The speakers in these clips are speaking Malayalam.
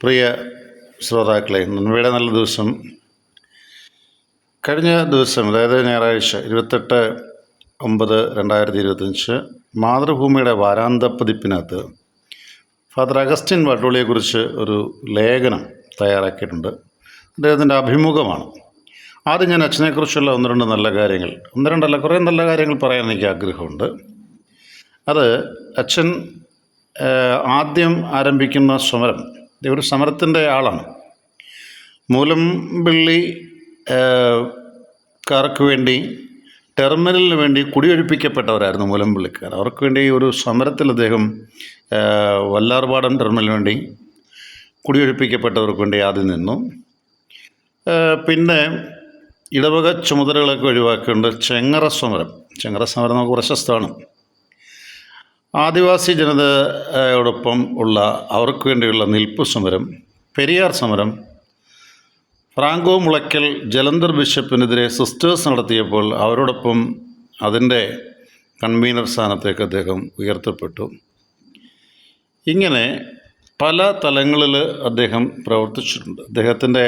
പ്രിയ ശ്രോതാക്കളെ നന്മയുടെ നല്ല ദിവസം. കഴിഞ്ഞ ദിവസം അതായത് ഞായറാഴ്ച ഇരുപത്തെട്ട് ഒമ്പത് രണ്ടായിരത്തി ഇരുപത്തഞ്ച് മാതൃഭൂമിയുടെ വാരാന്ത പതിപ്പിനകത്ത് ഫാദർ അഗസ്റ്റിൻ വട്ടോളിയെക്കുറിച്ച് ഒരു ലേഖനം തയ്യാറാക്കിയിട്ടുണ്ട്. അദ്ദേഹത്തിന്റെ അഭിമുഖമാണ്. ആദ്യം ഞാൻ അച്ഛനെക്കുറിച്ചുള്ള ഒന്ന് രണ്ട് നല്ല കാര്യങ്ങൾ ഒന്ന് രണ്ടല്ല കുറേ നല്ല കാര്യങ്ങൾ പറയാൻ എനിക്ക് ആഗ്രഹമുണ്ട്. അത് അച്ഛൻ ആദ്യം ആരംഭിക്കുന്ന സമരം ഒരു സമരത്തിന്റെ ആളാണ്. മൂലംപള്ളി കാർക്ക് വേണ്ടി ടെർമിനലിന് വേണ്ടി കുടിയൊഴിപ്പിക്കപ്പെട്ടവരായിരുന്നു മൂലംപള്ളിക്കാർ അവർക്ക് വേണ്ടി ഒരു സമരത്തിൽ അദ്ദേഹം വല്ലാർപാടം ടെർമിനലിന് വേണ്ടി കുടിയൊഴിപ്പിക്കപ്പെട്ടവർക്ക് വേണ്ടി ആദ്യം നിന്നു. പിന്നെ ഇടവക ചുമതലകളൊക്കെ ഒഴിവാക്കിക്കൊണ്ട് ചെങ്ങറ സമരം ചെങ്ങറ സമരം നമുക്ക് പ്രശസ്തമാണ്. ആദിവാസി ജനതയോടൊപ്പം ഉള്ള അവർക്ക് വേണ്ടിയുള്ള നിൽപ്പ് സമരം പെരിയാർ സമരം ഫ്രാങ്കോ മുളയ്ക്കൽ ജലന്ധർ ബിഷപ്പിനെതിരെ സിസ്റ്റേഴ്സ് നടത്തിയപ്പോൾ അവരോടൊപ്പം അതിന്റെ കൺവീനർ സ്ഥാനത്തേക്ക് അദ്ദേഹം ഉയർത്തപ്പെട്ടു. ഇങ്ങനെ പല തലങ്ങളിൽ അദ്ദേഹം പ്രവർത്തിച്ചിട്ടുണ്ട്. അദ്ദേഹത്തിന്റെ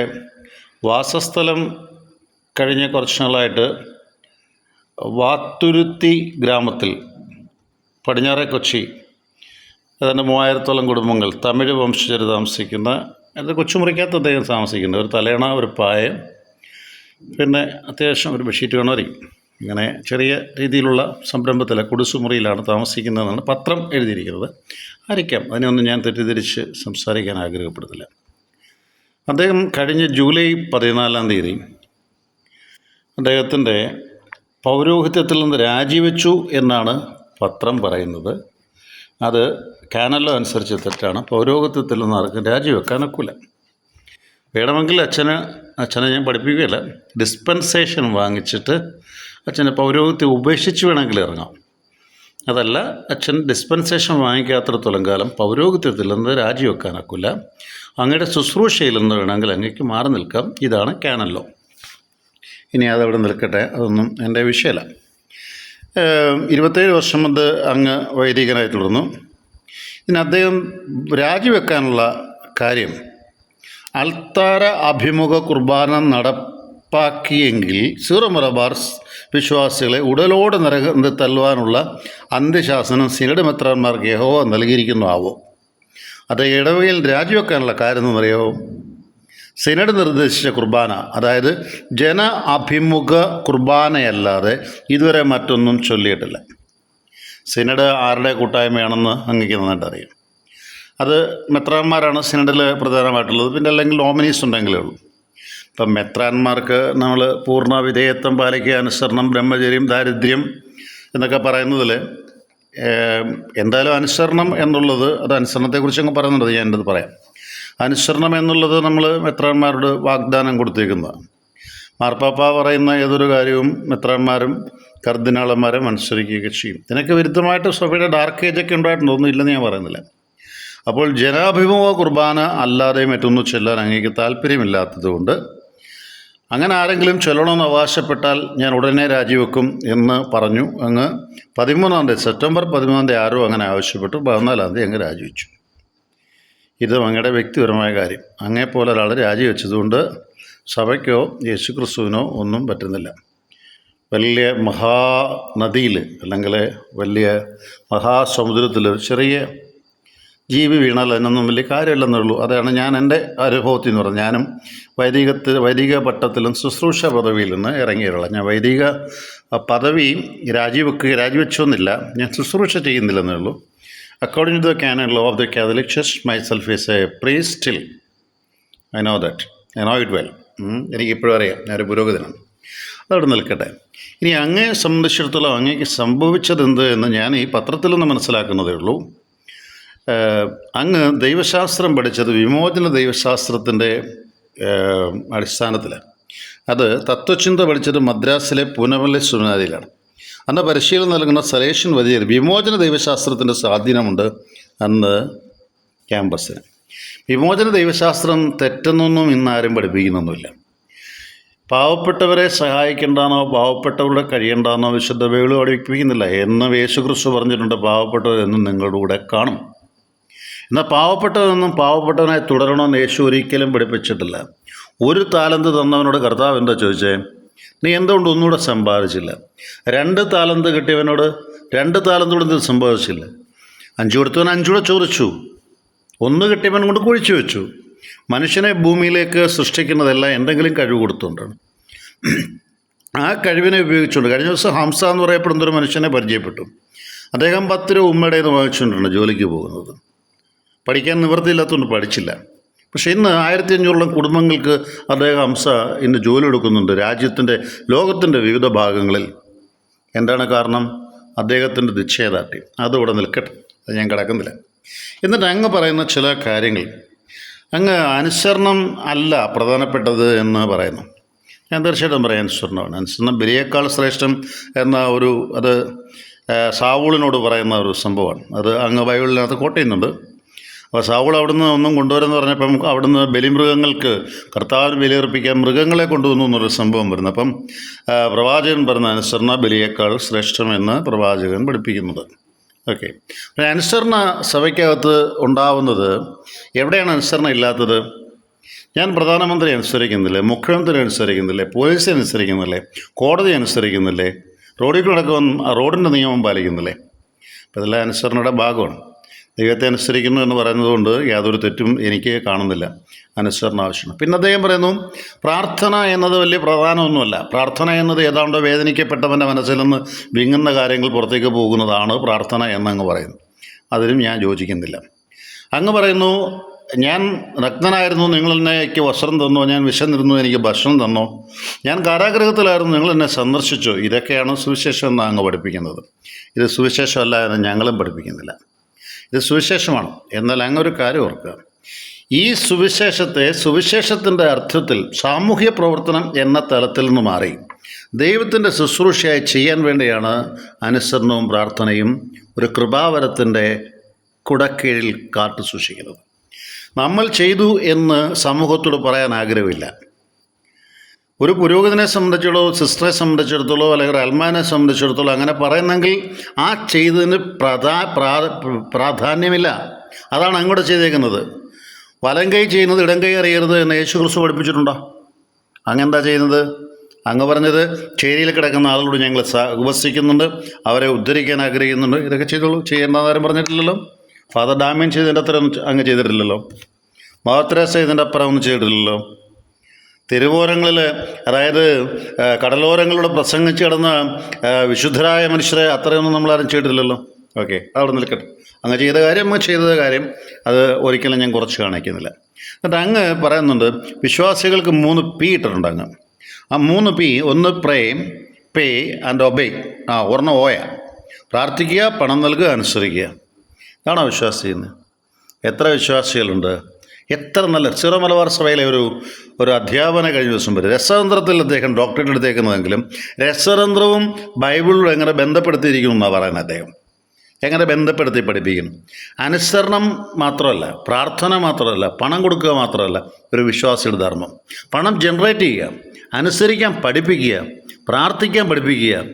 വാസസ്ഥലം കഴിഞ്ഞ കുറച്ച് നാളായിട്ട് വാത്തുരുത്തി ഗ്രാമത്തിൽ പടിഞ്ഞാറെ കൊച്ചി ഏതാണ്ട് മൂവായിരത്തോളം കുടുംബങ്ങൾ തമിഴ് വംശജർ താമസിക്കുന്ന അത് കൊച്ചുമുറിക്കകത്ത് അദ്ദേഹം താമസിക്കുന്നത് ഒരു തലേണ ഒരു പായം പിന്നെ അത്യാവശ്യം ഒരു ബെഡ്ഷീറ്റ് വേണമായിരിക്കും. ഇങ്ങനെ ചെറിയ രീതിയിലുള്ള സംരംഭത്തിലെ കുടിസുമുറിയിലാണ് താമസിക്കുന്നതെന്നാണ് പത്രം എഴുതിയിരിക്കുന്നത്. ആയിരിക്കാം അതിനൊന്നും ഞാൻ തെറ്റിദ്ധരിച്ച് സംസാരിക്കാൻ ആഗ്രഹപ്പെടുന്നില്ല. അദ്ദേഹം കഴിഞ്ഞ ജൂലൈ പതിനാലാം തീയതി അദ്ദേഹത്തിന്റെ പൗരോഹിത്യത്തിൽ നിന്ന് രാജിവെച്ചു എന്നാണ് പത്രം പറയുന്നത്. അത് കാനലോ അനുസരിച്ച് തെറ്റാണ്. പൗരോഗത്വത്തിൽ നിന്ന് ആർക്കും രാജിവെക്കാനൊക്കില്ല വേണമെങ്കിൽ അച്ഛന് അച്ഛനെ ഞാൻ പഠിപ്പിക്കുകയില്ല ഡിസ്പെൻസേഷൻ വാങ്ങിച്ചിട്ട് അച്ഛനെ പൗരോഹിത്യം ഉപേക്ഷിച്ച് വേണമെങ്കിൽ ഇറങ്ങാം. അതല്ല അച്ഛൻ ഡിസ്പെൻസേഷൻ വാങ്ങിക്കാത്തിടത്തോളം കാലം പൗരോഹിത്യത്തിൽ നിന്ന് രാജിവെക്കാനൊക്കില്ല അങ്ങയുടെ ശുശ്രൂഷയിൽ നിന്ന് വേണമെങ്കിൽ അങ്ങേക്ക് മാറി നിൽക്കാം. ഇതാണ് കാനലോ ഇനി അതവിടെ നിൽക്കട്ടെ. അതൊന്നും എന്റെ വിഷയമല്ല. ഇരുപത്തേഴ് വർഷം മുതൽ അങ്ങ് വൈദികനായി തുടർന്നു. ഇനി അദ്ദേഹം രാജിവെക്കാനുള്ള കാര്യം അൽത്താര അഭിമുഖ കുർബാന നടപ്പാക്കിയെങ്കിൽ സീറോ മലബാർ വിശ്വാസികളെ ഉടലോട് നിരകന്ന് തല്ലുവാനുള്ള അന്ത്യശാസനം സിനഡ് മെത്രാന്മാർക്ക് യഹോവ നൽകിയിരിക്കുന്നു ആവോ. അത് ഇടവകയിൽ രാജിവെക്കാനുള്ള കാര്യം എന്നറിയാവോ സിനഡ് നിർദ്ദേശിച്ച കുർബാന അതായത് ജന അഭിമുഖ കുർബാനയല്ലാതെ ഇതുവരെ മറ്റൊന്നും ചൊല്ലിയിട്ടില്ല. സിനഡ് ആരുടെ കൂട്ടായ്മയാണെന്ന് അങ്ങേക്ക് നന്നായിട്ട് അറിയാം. അത് മെത്രാന്മാരാണ് സിനഡിൽ പ്രധാനമായിട്ടുള്ളത്. പിന്നെ അല്ലെങ്കിൽ നോമിനീസ് ഉണ്ടെങ്കിലേ ഉള്ളൂ. ഇപ്പം മെത്രാന്മാർക്ക് നമ്മൾ പൂർണ വിധേയത്വം പാലിക്കുക അനുസരണം ബ്രഹ്മചര്യം ദാരിദ്ര്യം എന്നൊക്കെ പറയുന്നതിൽ എന്തായാലും അനുസരണം എന്നുള്ളത് അത് അനുസരണത്തെക്കുറിച്ച് അങ്ങ് പറയുന്നുണ്ട് ഞാൻ എന്റെ പറയാം. അനുസരണം എന്നുള്ളത് നമ്മൾ മെത്രാന്മാരോട് വാഗ്ദാനം കൊടുത്തേക്കുന്നതാണ്. മാർപ്പാപ്പ പറയുന്ന ഏതൊരു കാര്യവും മെത്രാന്മാരും കർദിനാളന്മാരും അനുസരിക്കുകയൊക്കെ ചെയ്യും. ഇതിനൊക്കെ വിരുദ്ധമായിട്ട് സഭയുടെ ഡാർക്ക് ഏജൊക്കെ ഉണ്ടായിട്ടുണ്ട് ഒന്നും ഇല്ലെന്ന് ഞാൻ പറയുന്നില്ല. അപ്പോൾ ജനാഭിമുഖ കുർബാന അല്ലാതെ മറ്റൊന്നും ചെല്ലാൻ അങ്ങേക്ക് താല്പര്യമില്ലാത്തതുകൊണ്ട് അങ്ങനെ ആരെങ്കിലും ചെല്ലണമെന്ന് അവകാശപ്പെട്ടാൽ ഞാൻ ഉടനെ രാജിവെക്കും എന്ന് പറഞ്ഞു. അങ്ങ് പതിമൂന്നാം തീയതി സെപ്റ്റംബർ പതിമൂന്നാം തീയതി ആരോ അങ്ങനെ ആവശ്യപ്പെട്ടു. പതിനാലാം തീയതി അങ്ങ് രാജിവെച്ചു. ഇത് അങ്ങയുടെ വ്യക്തിപരമായ കാര്യം. അങ്ങേപ്പോലെ ഒരാൾ രാജിവെച്ചതുകൊണ്ട് സഭയ്ക്കോ യേശു ക്രിസ്തുവിനോ ഒന്നും പറ്റുന്നില്ല. വലിയ മഹാനദിയിൽ അല്ലെങ്കിൽ വലിയ മഹാസമുദ്രത്തിൽ ചെറിയ ജീവി വീണാൽ അതിനൊന്നും വലിയ കാര്യമില്ലെന്നേ ഉള്ളൂ. അതാണ് ഞാൻ എന്റെ അനുഭവത്തിൽ നിന്ന് പറഞ്ഞത്. ഞാനും വൈദികത്തിൽ വൈദിക പട്ടത്തിലും ശുശ്രൂഷ പദവിയിൽ നിന്ന് ഇറങ്ങിയിട്ടുള്ള ഞാൻ വൈദിക പദവി രാജിവെക്കുക രാജിവെച്ചൊന്നില്ല ഞാൻ ശുശ്രൂഷ ചെയ്യുന്നില്ലെന്നേ ഉള്ളൂ. According to the canon law of the Catholic Church myself is a priest still I know that I know it well എനിക്കിപ്പോഴും അറിയാം. ഞാൻ ഒരു പുരോഗതിനാണ് അതവിടെ നിൽക്കട്ടെ. ഇനി അങ്ങേ സംബന്ധിച്ചിടത്തോളം അങ്ങേക്ക് സംഭവിച്ചത് എന്ത് എന്ന് ഞാൻ ഈ പത്രത്തിൽ നിന്ന് മനസ്സിലാക്കുന്നതേ ഉള്ളൂ. അങ്ങ് ദൈവശാസ്ത്രം പഠിച്ചത് വിമോചന ദൈവശാസ്ത്രത്തിന്റെ അടിസ്ഥാനത്തിൽ അത് തത്വചിന്ത പഠിച്ചത് മദ്രാസിലെ പുനവല്ലി സുനാരിയിലാണ് അന്ന് പരിശീലനം നൽകുന്ന സലേഷൻ വലിയ വിമോചന ദൈവശാസ്ത്രത്തിന്റെ സ്വാധീനമുണ്ട് അന്ന് ക്യാമ്പസിന്. വിമോചന ദൈവശാസ്ത്രം തെറ്റെന്നൊന്നും ഇന്നാരും പഠിപ്പിക്കുന്നൊന്നുമില്ല. പാവപ്പെട്ടവരെ സഹായിക്കേണ്ടാന്നോ പാവപ്പെട്ടവരുടെ കഴിയേണ്ടാന്നോ വിശുദ്ധ ബൈബിൾ പഠിപ്പിക്കുന്നില്ല എന്ന് യേശു ക്രിസ്തു പറഞ്ഞിട്ടുണ്ട് പാവപ്പെട്ടവരെന്നും നിങ്ങളുടെ കൂടെ കാണും. എന്നാൽ പാവപ്പെട്ടവരെന്നും പാവപ്പെട്ടവനായി തുടരണമെന്ന് യേശു ഒരിക്കലും പഠിപ്പിച്ചിട്ടില്ല. ഒരു താലന്ത് തന്നവനോട് കർത്താവ് എന്താ ചോദിച്ചേ? നീ എന്തുകൊണ്ട് ഒന്നുകൂടെ സമ്പാദിച്ചില്ല? രണ്ട് താലന്ത് കിട്ടിയവനോട് രണ്ട് താലന്ത് കൊണ്ട് ഇത് സമ്പാദിച്ചില്ല. അഞ്ചു കൊടുത്തവൻ അഞ്ചൂടെ ചോദിച്ചു. ഒന്ന് കിട്ടിയവൻ കൊണ്ട് കുഴിച്ചു വെച്ചു. മനുഷ്യനെ ഭൂമിയിലേക്ക് സൃഷ്ടിക്കുന്നതെല്ലാം എന്തെങ്കിലും കഴിവ് കൊടുത്തുകൊണ്ടാണ്. ആ കഴിവിനെ ഉപയോഗിച്ചുകൊണ്ട് കഴിഞ്ഞ ദിവസം ഹംസ എന്ന് പറയപ്പെടുന്ന ഒരു മനുഷ്യനെ പരിചയപ്പെട്ടു. അദ്ദേഹം പത്ത് രൂപ ഉമ്മയുടെ നിന്ന് വാങ്ങിച്ചുകൊണ്ടാണ് ജോലിക്ക് പോകുന്നത്. പഠിക്കാൻ നിവൃത്തിയില്ലാത്തതുകൊണ്ട് പഠിച്ചില്ല. പക്ഷേ ഇന്ന് ആയിരത്തി അഞ്ഞൂറോളം കുടുംബങ്ങൾക്ക് അദ്ദേഹം ഹംസ ഇന്ന് ജോലി എടുക്കുന്നുണ്ട് രാജ്യത്തിന്റെ ലോകത്തിന്റെ വിവിധ ഭാഗങ്ങളിൽ. എന്താണ് കാരണം? അദ്ദേഹത്തിന്റെ നിശ്ചയദാർഢ്യം. അതവിടെ നിൽക്കട്ടെ. അത് ഞാൻ കിടക്കുന്നില്ല. എന്നിട്ട് അങ്ങ് പറയുന്ന ചില കാര്യങ്ങൾ. അങ്ങ് അനുസരണം അല്ല പ്രധാനപ്പെട്ടത് എന്ന് പറയുന്നു. ഞാൻ തീർച്ചയായിട്ടും പറയാം അനുസരണമാണ്. അനുസരണം ബലിയേക്കാൾ ശ്രേഷ്ഠം എന്ന ഒരു അത് സാവൂളിനോട് പറയുന്ന ഒരു സംഭവമാണ്. അത് അങ്ങ് ബൈബിളിനകത്ത് കോട്ട് ചെയ്യുന്നുണ്ട്. അപ്പോൾ സാവൂൾ അവിടുന്ന് ഒന്നും കൊണ്ടുവരുമെന്ന് പറഞ്ഞപ്പം അവിടുന്ന് ബലിമൃഗങ്ങൾക്ക് കർത്താവിന് ബലിയർപ്പിക്കാൻ മൃഗങ്ങളെ കൊണ്ടുവന്നു എന്നൊരു സംഭവം വരുന്നു. അപ്പം പ്രവാചകൻ പറഞ്ഞ അനുസരണ ബലിയേക്കാൾ ശ്രേഷ്ഠമെന്ന് പ്രവാചകൻ പഠിപ്പിക്കുന്നത്. ഓക്കെ. അനുസരണ സഭയ്ക്കകത്ത് ഉണ്ടാവുന്നത് എവിടെയാണ് അനുസരണ ഇല്ലാത്തത്? ഞാൻ പ്രധാനമന്ത്രി അനുസരിക്കുന്നില്ലേ? മുഖ്യമന്ത്രി അനുസരിക്കുന്നില്ലേ? പോലീസ് അനുസരിക്കുന്നില്ലേ? കോടതി അനുസരിക്കുന്നില്ലേ? റോഡിൽ നടക്കുമ്പോൾ റോഡിന്റെ നിയമം പാലിക്കുന്നില്ലേ? അപ്പോൾ ഇതെല്ലാം അനുസരണയുടെ ഭാഗമാണ്. ദൈവത്തെ അനുസരിക്കുന്നു എന്ന് പറയുന്നത് കൊണ്ട് യാതൊരു തെറ്റും എനിക്ക് കാണുന്നില്ല അനുസരണ ആവശ്യമാണ്. പിന്നെ അദ്ദേഹം പറയുന്നു പ്രാർത്ഥന എന്നത് വലിയ പ്രധാനമൊന്നുമല്ല. പ്രാർത്ഥന എന്നത് ഏതാണ്ടോ വേദനിക്കപ്പെട്ടവന്റെ മനസ്സിൽ നിന്ന് വിങ്ങുന്ന കാര്യങ്ങൾ പുറത്തേക്ക് പോകുന്നതാണ് പ്രാർത്ഥന എന്നങ്ങ് പറയുന്നു. അതിനും ഞാൻ യോജിക്കുന്നില്ല. അങ്ങ് പറയുന്നു ഞാൻ രക്തനായിരുന്നു നിങ്ങൾ എന്നെക്ക് വസ്ത്രം തന്നോ ഞാൻ വിശന്നിരുന്നു എനിക്ക് ഭക്ഷണം തന്നോ. ഞാൻ കാരാഗ്രഹത്തിലായിരുന്നു നിങ്ങൾ എന്നെ സന്ദർശിച്ചോ. ഇതൊക്കെയാണ് സുവിശേഷം എന്ന് അങ്ങ് പഠിപ്പിക്കുന്നത്. ഇത് സുവിശേഷമല്ല എന്ന് ഞങ്ങളും പഠിപ്പിക്കുന്നില്ല. ഇത് സുവിശേഷമാണ്. എന്നാൽ അങ്ങൊരു കാര്യം ഓർക്കുക. ഈ സുവിശേഷത്തെ സുവിശേഷത്തിന്റെ അർത്ഥത്തിൽ സാമൂഹ്യ പ്രവർത്തനം എന്ന തലത്തിൽ നിന്ന് മാറി. ദൈവത്തിന്റെ ശുശ്രൂഷയായി ചെയ്യാൻ വേണ്ടിയാണ് അനുസരണവും പ്രാർത്ഥനയും ഒരു കൃപാവരത്തിന്റെ കുടക്കീഴിൽ കാത്തു സൂക്ഷിക്കുന്നത്. നമ്മൾ ചെയ്തു എന്ന് സമൂഹത്തോട് പറയാൻ ആഗ്രഹമില്ല. ഒരു പുരോഹിതനെ സംബന്ധിച്ചിടത്തോളം സിസ്റ്ററെ സംബന്ധിച്ചിടത്തോളം അല്ലെങ്കിൽ അൽമാനെ സംബന്ധിച്ചിടത്തോളം അങ്ങനെ പറയുന്നെങ്കിൽ ആ ചെയ്തതിന് പ്രധാ പ്രാ- പ്രാധാന്യമില്ല. അതാണ് അങ്ങോട്ട് ചെയ്തേക്കുന്നത്. വലം കൈ ചെയ്യുന്നത് ഇടം കൈ അറിയരുത് എന്ന് യേശു ക്രിസ്തു പഠിപ്പിച്ചിട്ടുണ്ടോ? അങ്ങെന്താ ചെയ്യുന്നത്? അങ്ങ് പറഞ്ഞത് ചേരിയിൽ കിടക്കുന്ന ആളുകളോട് ഞങ്ങൾ ഉപസിക്കുന്നുണ്ട് അവരെ ഉദ്ധരിക്കാൻ ആഗ്രഹിക്കുന്നുണ്ട്. ഇതൊക്കെ ചെയ്തോളൂ. ചെയ്യേണ്ട ആരും പറഞ്ഞിട്ടില്ലല്ലോ. ഫാദർ ഡാമിയൻ ചെയ്തതിന്റെ അത്ര അങ്ങ് ചെയ്തിട്ടില്ലല്ലോ. മഹത്രേസ ഇതിന്റെ അപ്പുറം ഒന്നും ചെയ്തിട്ടില്ലല്ലോ. തെരുവോരങ്ങളിൽ അതായത് കടലോരങ്ങളിലൂടെ പ്രസംഗിച്ച് കിടന്ന വിശുദ്ധരായ മനുഷ്യരെ അത്രയൊന്നും നമ്മളാരും ചെയ്തിട്ടില്ലല്ലോ. ഓക്കെ അവിടെ നിൽക്കട്ടെ. അങ്ങ് ചെയ്ത കാര്യം അങ്ങ് ചെയ്ത കാര്യം അത് ഒരിക്കലും ഞാൻ കുറച്ച് കാണിക്കുന്നില്ല. എന്നിട്ട് അങ്ങ് പറയുന്നുണ്ട് വിശ്വാസികൾക്ക് മൂന്ന് പി ഇട്ടിട്ടുണ്ട് അങ്ങ്. ആ മൂന്ന് പി ഒന്ന് പ്രേം പേ ആൻഡ് ഒബേ. ആ ഒരെണ്ണം ഓയ. പ്രാർത്ഥിക്കുക പണം നൽകുക അനുസരിക്കുക. ഇതാണോ വിശ്വാസി ചെയ്യുന്നത് എത്ര വിശ്വാസികളുണ്ട്? എത്ര നല്ല ചെറു മലബാർ സഭയിലെ ഒരു ഒരു അധ്യാപന കഴിഞ്ഞ ദിവസം വരും. രസതന്ത്രത്തിൽ അദ്ദേഹം ഡോക്ടറേറ്റ് എടുത്തേക്കുന്നതെങ്കിലും രസതന്ത്രവും ബൈബിളും എങ്ങനെ ബന്ധപ്പെടുത്തിയിരിക്കുന്നു എന്നാണ് പറയുന്നത് അദ്ദേഹം. എങ്ങനെ ബന്ധപ്പെടുത്തി പഠിപ്പിക്കുന്നു. അനുസരണം മാത്രമല്ല പ്രാർത്ഥന മാത്രമല്ല പണം കൊടുക്കുക മാത്രമല്ല ഒരു വിശ്വാസിയുടെ ധർമ്മം. പണം ജനറേറ്റ് ചെയ്യുക അനുസരിക്കാൻ പഠിപ്പിക്കുക പ്രാർത്ഥിക്കാൻ പഠിപ്പിക്കുക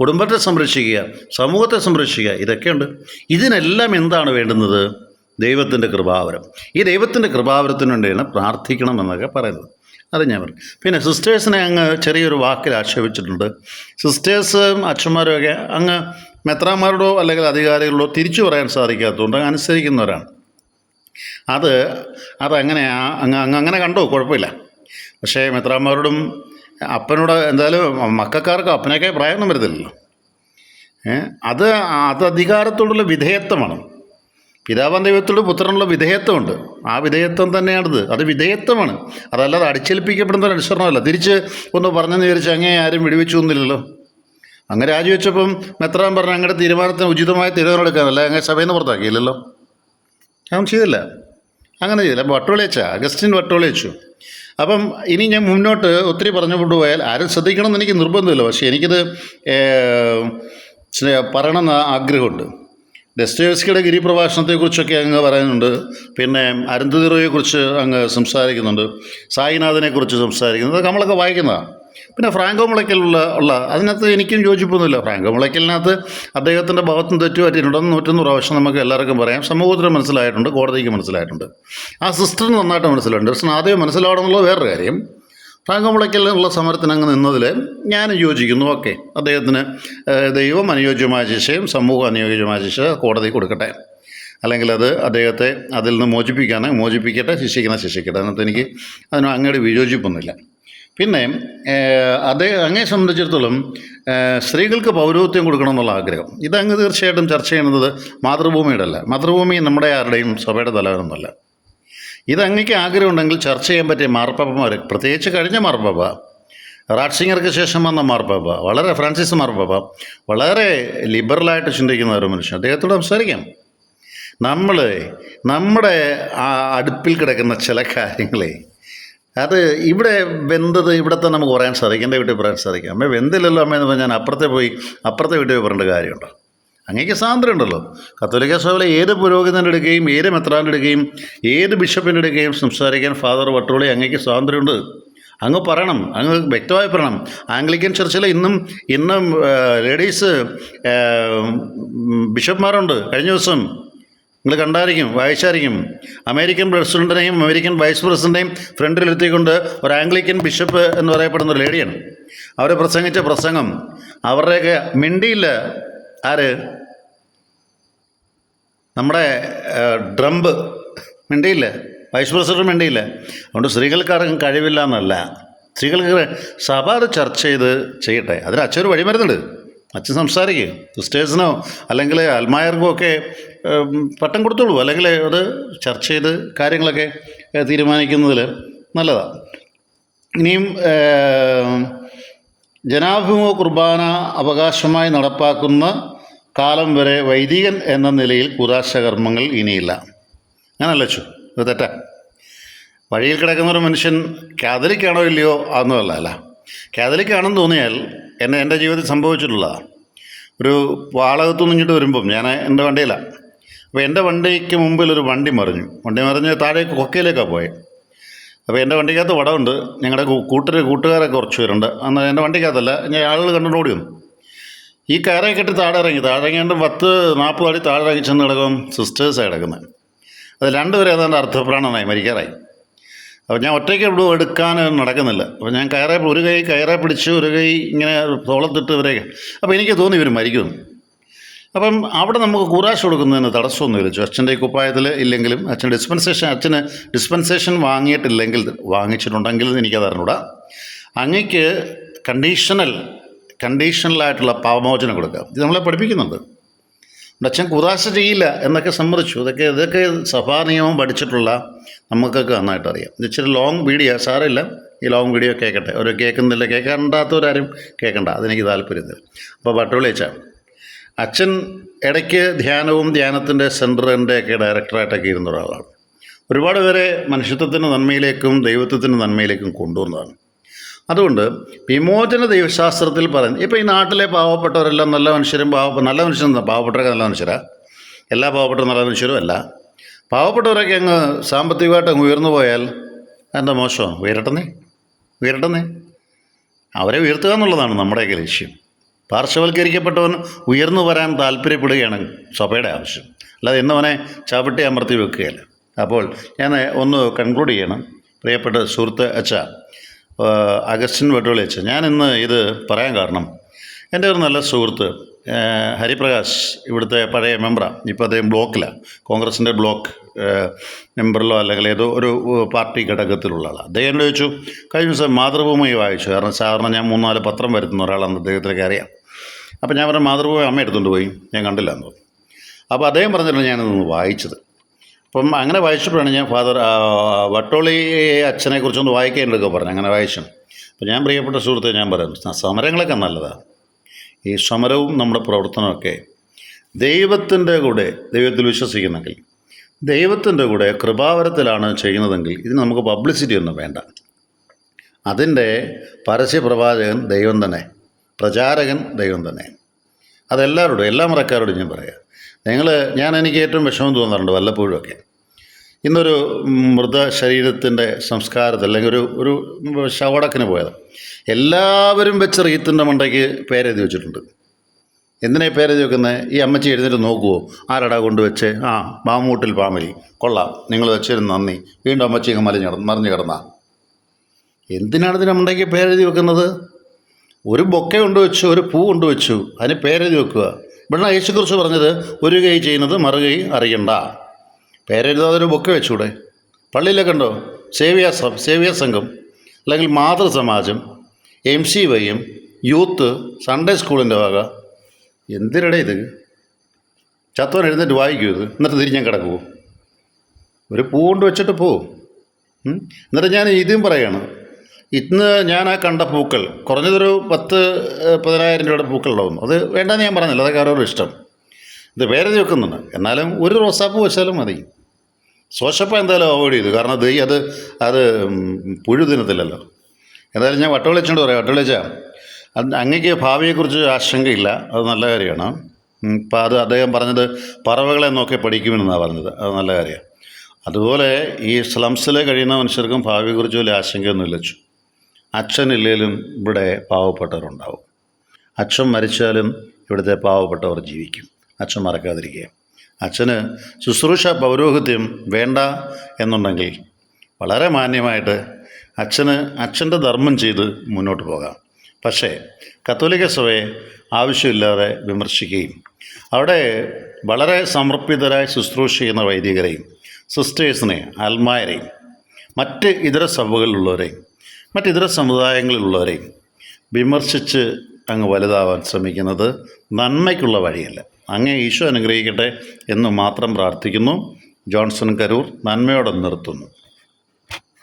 കുടുംബത്തെ സംരക്ഷിക്കുക സമൂഹത്തെ സംരക്ഷിക്കുക ഇതൊക്കെയുണ്ട്. ഇതിനെല്ലാം എന്താണ് വേണ്ടുന്നത്? ദൈവത്തിന്റെ കൃപാവരം. ഈ ദൈവത്തിന്റെ കൃപാവരത്തിന് വേണ്ടിയാണ് പ്രാർത്ഥിക്കണം എന്നൊക്കെ പറയുന്നത്. അത് ഞാൻ പറഞ്ഞു. പിന്നെ സിസ്റ്റേഴ്സിനെ അങ്ങ് ചെറിയൊരു വാക്കിൽ ആക്ഷേപിച്ചിട്ടുണ്ട്. സിസ്റ്റേഴ്സും അച്ഛന്മാരും ഒക്കെ അങ്ങ് മെത്രാന്മാരോടോ അല്ലെങ്കിൽ അധികാരികളോ തിരിച്ചു പറയാൻ സാധിക്കാത്തതുകൊണ്ട് അങ്ങ് അനുസരിക്കുന്നവരാണ്. അത് അതങ്ങനെ അങ്ങ് അങ്ങ് അങ്ങനെ കണ്ടോ? കുഴപ്പമില്ല. പക്ഷേ മെത്രാന്മാരോടും അപ്പനോട് എന്തായാലും മക്കാർക്ക് അപ്പനൊക്കെ പ്രായമൊന്നും വരുന്നില്ലല്ലോ അത് അത് അധികാരത്തോടുള്ള വിധേയത്വമാണ്. പിതാവാൻ ദൈവത്തോട് പുത്രനുള്ള വിധേയത്വമുണ്ട്. ആ വിധേയത്വം തന്നെയാണിത്. അത് വിധേയത്വമാണ്. അതല്ലാതെ അടിച്ചേൽപ്പിക്കപ്പെടുന്ന ഒരു അനുസരണമല്ല. തിരിച്ച് ഒന്ന് പറഞ്ഞെന്ന് വിചാരിച്ച് അങ്ങേ ആരും വിടിവെച്ചു ഒന്നുമില്ലല്ലോ അങ്ങ് രാജിവെച്ചപ്പം മെത്രാൻ പറഞ്ഞ അങ്ങയുടെ തീരുമാനത്തിന് ഉചിതമായ തീരുമാനം എടുക്കാനല്ല അങ്ങനെ സഭയിൽ നിന്ന് പുറത്താക്കിയില്ലല്ലോ. ഞാൻ ചെയ്തില്ല. അങ്ങനെ ചെയ്തില്ല. വട്ടോളിയച്ച അഗസ്റ്റിൻ വട്ടോളിയച്ചു അപ്പം ഇനി ഞാൻ മുന്നോട്ട് ഒത്തിരി പറഞ്ഞു കൊണ്ടുപോയാൽ ആരും ശ്രദ്ധിക്കണമെന്ന് എനിക്ക് നിർബന്ധമില്ല. പക്ഷേ എനിക്കിത് പറയണമെന്ന് ആഗ്രഹമുണ്ട്. ഡെസ്റ്റോയവ്സ്കിയുടെ ഗിരിപ്രഭാഷണത്തെക്കുറിച്ചൊക്കെ അങ്ങ് പറയുന്നുണ്ട്. പിന്നെ അരുന്ധതി റോയെക്കുറിച്ച് അങ്ങ് സംസാരിക്കുന്നുണ്ട്. സായിനാഥനെക്കുറിച്ച് സംസാരിക്കുന്നത് നമ്മളൊക്കെ വായിക്കുന്നതാണ്. പിന്നെ ഫ്രാങ്കോ മുളയ്ക്കലുള്ള ഉള്ള അതിനകത്ത് എനിക്കും യോജിപ്പൊന്നുമില്ല. ഫ്രാങ്കോ മുളയ്ക്കലിനകത്ത് അദ്ദേഹത്തിന്റെ ഭാഗത്തും തെറ്റ് പറ്റിയിട്ടുണ്ടെന്ന് നൂറ്റൊന്ന് പ്രാവശ്യം നമുക്ക് എല്ലാവർക്കും പറയാം. സമൂഹത്തിന് മനസ്സിലായിട്ടുണ്ട് കോടതിക്ക് മനസ്സിലായിട്ടുണ്ട്. ആ സിസ്റ്ററിന് നന്നായിട്ട് മനസ്സിലുണ്ട് പക്ഷേ ആദ്യം മനസ്സിലാവണമെന്നുള്ളത് വേറൊരു കാര്യം. ഉള്ള സമരത്തിന് അങ്ങ് നിന്നതിൽ ഞാൻ യോജിക്കുന്നു. ഓക്കെ. അദ്ദേഹത്തിന് ദൈവം അനുയോജ്യമായ ശിക്ഷയും സമൂഹം അനുയോജ്യമായ ശിക്ഷ കോടതി കൊടുക്കട്ടെ. അല്ലെങ്കിൽ അത് അദ്ദേഹത്തെ അതിൽ നിന്ന് മോചിപ്പിക്കാനും മോചിപ്പിക്കട്ടെ ശിക്ഷിക്കണം ശിക്ഷിക്കട്ടെ. അതിനകത്ത് എനിക്ക് അതിന് അങ്ങയുടെ വിയോജിപ്പൊന്നുമില്ല. പിന്നെ അദ്ദേഹം അതേ അങ്ങേ സംബന്ധിച്ചിടത്തോളം സ്ത്രീകൾക്ക് പൗരോഹിത്യം കൊടുക്കണം എന്നുള്ള ആഗ്രഹം. ഇതങ്ങ് തീർച്ചയായിട്ടും ചർച്ച ചെയ്യുന്നത് മാതൃഭൂമിയുടെ അല്ല മാതൃഭൂമി നമ്മുടെ ആരുടെയും സഭയുടെ തലവനൊന്നുമല്ല. ഇത് അങ്ങേക്ക് ആഗ്രഹമുണ്ടെങ്കിൽ ചർച്ച ചെയ്യാൻ പറ്റിയ മാർപ്പാപ്പമാർ പ്രത്യേകിച്ച് കഴിഞ്ഞ മാർപ്പാപ്പ റാഡ്സിംഗർക്ക് ശേഷം വന്ന മാർപ്പാപ്പ വളരെ ഫ്രാൻസിസ് മാർപ്പാപ്പ വളരെ ലിബറലായിട്ട് ചിന്തിക്കുന്ന ഒരു മനുഷ്യൻ. അദ്ദേഹത്തോട് സംസാരിക്കാം. നമ്മൾ നമ്മുടെ ആ അടുപ്പിൽ കിടക്കുന്ന ചില കാര്യങ്ങളെ അത് ഇവിടെ വെന്തത് ഇവിടെ തന്നെ നമുക്ക് പറയാൻ സാധിക്കും. എന്റെ വീട്ടിൽ പറയാൻ സാധിക്കും. അമ്മ വെന്തില്ലല്ലോ അമ്മ എന്ന് പറഞ്ഞാൽ ഞാൻ അപ്പുറത്തെ പോയി അപ്പുറത്തെ വീട്ടിൽ പോയി പറയേണ്ട കാര്യമുണ്ടോ? അങ്ങേക്ക് സ്വാതന്ത്ര്യം ഉണ്ടല്ലോ കത്തോലിക്ക സഭയിലെ ഏത് പുരോഹിതന്റെ എടുക്കുകയും ഏത് മെത്രാന്റെ എടുക്കുകയും ഏത് ബിഷപ്പിന്റെ എടുക്കുകയും സംസാരിക്കാൻ ഫാദർ വട്ടോളി അങ്ങേക്ക് സ്വാതന്ത്ര്യമുണ്ട്. അങ്ങ് പറയണം അങ്ങ് വ്യക്തമായി പറയണം. ആംഗ്ലിക്കൻ ചർച്ചിൽ ഇന്നും ഇന്നും ലേഡീസ് ബിഷപ്പ്മാരുണ്ട്. കഴിഞ്ഞ ദിവസം നിങ്ങൾ കണ്ടായിരിക്കും വായിച്ചായിരിക്കും. അമേരിക്കൻ പ്രസിഡന്റിനെയും അമേരിക്കൻ വൈസ് പ്രസിഡന്റിനെയും ഫ്രണ്ടിലെത്തിക്കൊണ്ട് ഒരു ആംഗ്ലിക്കൻ ബിഷപ്പ് എന്ന് പറയപ്പെടുന്ന ഒരു ലേഡിയാണ്. അവർ പ്രസംഗിച്ച പ്രസംഗം അവരുടെയൊക്കെ മിണ്ടിയില്ല ആര്? നമ്മുടെ ഡ്രംബ് മിണ്ടിയില്ല? വൈസ് പ്രസിഡന്റ് മിണ്ടിയില്ല? അതുകൊണ്ട് സ്ത്രീകൾക്കാർക്കും കഴിവില്ല എന്നല്ല. സ്ത്രീകൾക്ക് സഭ അത് ചർച്ച ചെയ്ത് ചെയ്യട്ടെ. അതിന് അച്ഛൻ ഒരു വഴിമരുന്നുണ്ട്. അച്ഛൻ സംസാരിക്കുക സിസ്റ്റേഴ്സിനോ അല്ലെങ്കിൽ അൽമായർക്കോ ഒക്കെ പട്ടം കൊടുത്തോളൂ. അല്ലെങ്കിൽ അത് ചർച്ച ചെയ്ത് കാര്യങ്ങളൊക്കെ തീരുമാനിക്കുന്നതിൽ നല്ലതാണ് ഇനിയും ജനാഭിമുഖ കുർബാന അവകാശമായി നടപ്പാക്കുന്ന കാലം വരെ വൈദികൻ എന്ന നിലയിൽ കുദാശ കർമ്മങ്ങൾ ഇനിയില്ല. ഞാനല്ല ചു ഇത് തെറ്റാ. വഴിയിൽ കിടക്കുന്ന ഒരു മനുഷ്യൻ കാതലിക്കാണോ ഇല്ലയോ അതൊന്നുമല്ല അല്ല. കാതലിക്കാണെന്ന് തോന്നിയാൽ എന്നെ എന്റെ ജീവിതത്തിൽ സംഭവിച്ചിട്ടുള്ളതാണ് ഒരു വാളകത്തു നിന്നിട്ട് വരുമ്പം ഞാൻ എന്റെ വണ്ടിയിലാണ് അപ്പോൾ എന്റെ വണ്ടിക്ക് മുമ്പിൽ ഒരു വണ്ടി മറിഞ്ഞു. വണ്ടി മറിഞ്ഞ് താഴേക്ക് കൊക്കയിലേക്കാണ് പോയത് അപ്പോൾ എന്റെ വണ്ടിക്കകത്ത് വടമുണ്ട് ഞങ്ങളുടെ കൂട്ടർ കൂട്ടുകാരൊക്കെ കുറച്ച് പേരുണ്ട്. അന്ന് എന്റെ വണ്ടിക്കകത്തല്ല ഞാൻ ആളുകൾ കണ്ടുകൊണ്ട് ഓടി വന്നു. ഈ കയറെ കെട്ടി താഴെ ഇറങ്ങി താഴെ ഇറങ്ങിയാണ്ട് പത്ത് നാൽപ്പത് അടി താഴെ ഇറങ്ങി ചെന്ന് കിടക്കും സിസ്റ്റേഴ്സാണ് കിടക്കുന്നത് അത് രണ്ടുപേരും ഏതാണ്ട് അർത്ഥപ്രാണനായി മരിക്കാറായി. അപ്പോൾ ഞാൻ ഒറ്റയ്ക്ക് ഇവിടെ എടുക്കാൻ നടക്കുന്നില്ല. അപ്പോൾ ഞാൻ കയറെ ഒരു കൈ കയറെ പിടിച്ച് ഒരു കൈ ഇങ്ങനെ തോളത്തിട്ട് ഇവരെ അപ്പോൾ എനിക്ക് തോന്നി ഇവർ മരിക്കും. അപ്പം അവിടെ നമുക്ക് കൂറാശ് കൊടുക്കുന്നതിന് തടസ്സമൊന്നുമില്ല. അച്ഛന്റെ കുപ്പായത്തിൽ ഇല്ലെങ്കിലും അച്ഛൻ ഡിസ്പെൻസേഷൻ അച്ഛന് ഡിസ്പെൻസേഷൻ വാങ്ങിയിട്ടില്ലെങ്കിൽ വാങ്ങിച്ചിട്ടുണ്ടെങ്കിൽ എനിക്കത് അറിഞ്ഞൂടാ അങ്ങക്ക് കണ്ടീഷണൽ കണ്ടീഷണലായിട്ടുള്ള പാപമോചനം കൊടുക്കുക. ഇത് നമ്മളെ പഠിപ്പിക്കുന്നുണ്ട്. അച്ഛൻ കുതാശ ചെയ്യില്ല എന്നൊക്കെ സമ്മതിച്ചു. ഇതൊക്കെ ഇതൊക്കെ സഭാ നിയമം പഠിച്ചിട്ടുള്ള നമുക്കൊക്കെ നന്നായിട്ട് അറിയാം. ഇച്ചിരി ലോങ് വീഡിയോ സാറില്ല ഈ ലോങ് വീഡിയോ കേൾക്കട്ടെ ഒരു കേൾക്കുന്നില്ല കേൾക്കാണ്ടാത്തവരാരും കേൾക്കണ്ട അതെനിക്ക് താല്പര്യമില്ല അപ്പോൾ ബട്ടോളി അച്ഛൻ ഇടയ്ക്ക് ധ്യാനവും ധ്യാനത്തിന്റെ സെന്ററിന്റെ ഒക്കെ ഡയറക്ടറായിട്ടൊക്കെ ഇരുന്ന ഒരാളാണ്. ഒരുപാട് പേരെ മനുഷ്യത്വത്തിന്റെ നന്മയിലേക്കും ദൈവത്വത്തിന്റെ നന്മയിലേക്കും കൊണ്ടുവന്നതാണ്. അതുകൊണ്ട് വിമോചന ദൈവശാസ്ത്രത്തിൽ പറയുന്നത് ഇപ്പോൾ ഈ നാട്ടിലെ പാവപ്പെട്ടവരെല്ലാം നല്ല മനുഷ്യരും പാവ നല്ല മനുഷ്യരും പാവപ്പെട്ടവരൊക്കെ നല്ല മനുഷ്യരാണ് എല്ലാ പാവപ്പെട്ട നല്ല മനുഷ്യരും അല്ല. പാവപ്പെട്ടവരൊക്കെ അങ്ങ് സാമ്പത്തികമായിട്ട് അങ്ങ് ഉയർന്നു പോയാൽ എന്താ മോശം? ഉയരട്ടെന്നേ? ഉയരട്ടെന്നേ? അവരെ ഉയർത്തുക എന്നുള്ളതാണ് നമ്മുടെയൊക്കെ ലക്ഷ്യം. പാർശ്വവൽക്കരിക്കപ്പെട്ടവൻ ഉയർന്നു വരാൻ താല്പര്യപ്പെടുകയാണ് സഭയുടെ ആവശ്യം. അല്ലാതെ എന്നവനെ ചവിട്ടി അമർത്തി വെക്കുകയല്ല. അപ്പോൾ ഞാൻ ഒന്ന് കൺക്ലൂഡ് ചെയ്യണം. പ്രിയപ്പെട്ട സുഹൃത്ത് അച്ഛ അഗസ്റ്റിൻ വെട്ടുള്ളി അച്ഛൻ ഞാൻ ഇന്ന് ഇത് പറയാൻ കാരണം. എന്റെ ഒരു നല്ല സുഹൃത്ത് ഹരിപ്രകാശ് ഇവിടുത്തെ പഴയ മെമ്പറാണ് ഇപ്പോൾ അദ്ദേഹം ബ്ലോക്കിലാണ് കോൺഗ്രസിന്റെ ബ്ലോക്ക് മെമ്പറിലോ അല്ലെങ്കിൽ ഏതോ ഒരു പാർട്ടി ഘടകത്തിലുള്ള ആളാണ് അദ്ദേഹം എന്നോട് ചോദിച്ചു കഴിഞ്ഞ ദിവസം മാതൃഭൂമി വായിച്ചു. കാരണം സാധാരണ ഞാൻ മൂന്നാൽ പത്രം വരുത്തുന്ന ഒരാളാണെന്ന് അദ്ദേഹത്തിലേക്ക് അറിയാം. അപ്പോൾ ഞാൻ പറഞ്ഞ മാതൃഭൂമി അമ്മ എടുത്തുകൊണ്ട് പോയി. ഞാൻ കണ്ടില്ല എന്ന് പറഞ്ഞു. അപ്പോൾ അദ്ദേഹം പറഞ്ഞിട്ടാണ് ഞാനിതൊന്ന് വായിച്ചത്. അപ്പം അങ്ങനെ വായിച്ചപ്പോഴാണ് ഞാൻ ഫാദർ വട്ടോളി അച്ഛനെ കുറിച്ചൊന്ന് വായിക്കേണ്ടതൊക്കെ പറഞ്ഞു അങ്ങനെ വായിച്ചു അപ്പം ഞാൻ പ്രിയപ്പെട്ട സുഹൃത്തെ ഞാൻ പറയുന്നു സമരങ്ങളൊക്കെ നല്ലതാണ് ഈ സമരവും നമ്മുടെ പ്രവർത്തനമൊക്കെ ദൈവത്തിന്റെ കൂടെ ദൈവത്തിൽ വിശ്വസിക്കുന്നെങ്കിൽ ദൈവത്തിന്റെ കൂടെ കൃപാവരത്തിലാണ് ചെയ്യുന്നതെങ്കിൽ ഇതിന് നമുക്ക് പബ്ലിസിറ്റി ഒന്നും വേണ്ട. അതിന്റെ പരസ്യപ്രവാചകൻ ദൈവം തന്നെ പ്രചാരകൻ ദൈവം തന്നെ. അതെല്ലാവരോടും എല്ലാ മറക്കാരോടും ഞാൻ പറയാം. നിങ്ങൾ ഞാൻ എനിക്ക് ഏറ്റവും വിഷമം തോന്നാറുണ്ട് വല്ലപ്പോഴും ഒക്കെ ഇന്നൊരു മൃത ശരീരത്തിന്റെ സംസ്കാരത്തിൽ അല്ലെങ്കിൽ ഒരു ഒരു ശവടക്കിന് പോയത്. എല്ലാവരും വെച്ച് റീത്തിന്റെ മണ്ടയ്ക്ക് പേരെഴുതി വെച്ചിട്ടുണ്ട്. എന്തിനാ പേരെഴുതി വെക്കുന്നത് ഈ അമ്മച്ചി എഴുന്നേറ്റ് നോക്കുമോ ആരടാ കൊണ്ടുവച്ച് ആ മാമൂട്ടിൽ ഫാമിലി കൊള്ളാം. നിങ്ങൾ വെച്ചിരുന്ന് നന്ദി. വീണ്ടും അമ്മച്ചി ഇങ്ങ് മലിഞ്ഞ മറിഞ്ഞ് കിടന്നാ. എന്തിനാണ് ഇതിന് മണ്ടയ്ക്ക് പേരെഴുതി വെക്കുന്നത്? ഒരു ബൊക്കെ കൊണ്ടുവച്ചു ഒരു പൂ കൊണ്ടുവച്ചു അതിന് പേരെഴുതി വെക്കുക ഇവിടെ യേശുക്കുറിച്ച് പറഞ്ഞത് ഒരു കൈ ചെയ്യുന്നത് മറു കൈ അറിയണ്ട. പേരെഴുതാതെ ഒരു ബൊക്കെ വെച്ചൂടെ. പള്ളിയിലൊക്കെ ഉണ്ടോ സേവിയ സേവിയ സംഘം അല്ലെങ്കിൽ മാതൃസമാജം എം സി വൈയും യൂത്ത് സൺഡേ സ്കൂളിന്റെ വക. എന്തിനടെ ഇത്? ചത്തോൻ എഴുന്നേറ്റ് വായിക്കൂ ഇത് എന്നിട്ട് ഞാൻ കിടക്കുമോ ഒരു പൂ കൊണ്ട് വെച്ചിട്ട് പോവും? എന്നിട്ട് ഞാൻ ഇതും പറയാണ് ഇന്ന് ഞാൻ ആ കണ്ട പൂക്കൾ കുറഞ്ഞതൊരു പത്ത് പതിനായിരം രൂപയുടെ പൂക്കൾ ഉണ്ടാവുന്നു അത് വേണ്ടെന്ന് ഞാൻ പറഞ്ഞില്ല അതൊക്കെ ആരോടും ഇഷ്ടം. ഇത് വേറെ വെക്കുന്നുണ്ട്. എന്നാലും ഒരു റോസാപ്പൂ വെച്ചാലും മതി. സോഷപ്പ എന്തായാലും അവോയ്ഡ് ചെയ്തു. കാരണം ദൈ അത് അത് പുഴു തിന്നത്തില്ലല്ലോ എന്തായാലും ഞാൻ വട്ടവിളിച്ചോണ്ട് പറയാം. വട്ടവിളിച്ച അങ്ങക്ക് ഭാവിയെക്കുറിച്ച് ആശങ്കയില്ല. അത് നല്ല കാര്യമാണ്. ഇപ്പം അത് അദ്ദേഹം പറഞ്ഞത് പറവകളെ നോക്കി പഠിക്കുമെന്നാണ് പറഞ്ഞത്. അത് നല്ല കാര്യമാണ്. അതുപോലെ ഈ സ്ലംസിൽ കഴിയുന്ന മനുഷ്യർക്കും ഭാവിയെക്കുറിച്ച് വലിയ ആശങ്കയൊന്നുമില്ല അച്ഛനില്ലെങ്കിലും ഇവിടെ പാവപ്പെട്ടവരുണ്ടാവും. അച്ഛൻ മരിച്ചാലും ഇവിടുത്തെ പാവപ്പെട്ടവർ ജീവിക്കും. അച്ഛൻ മറക്കാതിരിക്കുക. അച്ഛന് ശുശ്രൂഷ പൗരോഹിത്യം വേണ്ട എന്നുണ്ടെങ്കിൽ വളരെ മാന്യമായിട്ട് അച്ഛന് അച്ഛന്റെ ധർമ്മം ചെയ്ത് മുന്നോട്ട് പോകാം. പക്ഷേ കത്തോലിക്ക സഭയെ ആവശ്യമില്ലാതെ വിമർശിക്കുകയും അവിടെ വളരെ സമർപ്പിതരായി ശുശ്രൂഷ ചെയ്യുന്ന വൈദികരെയും സിസ്റ്റേഴ്സിനെയും അൽമായരെയും മറ്റ് ഇതര സഭകളിലുള്ളവരെയും മറ്റ് ഇതര സമുദായങ്ങളിലുള്ളവരെയും വിമർശിച്ച് അങ്ങ് വലുതാവാൻ ശ്രമിക്കുന്നത് നന്മയ്ക്കുള്ള വഴിയല്ല. അങ്ങേ ഈശോ അനുഗ്രഹിക്കട്ടെ എന്ന് മാത്രം പ്രാർത്ഥിക്കുന്നു. ജോൺസൺ കരൂർ നന്മയോടെ നിർത്തുന്നു.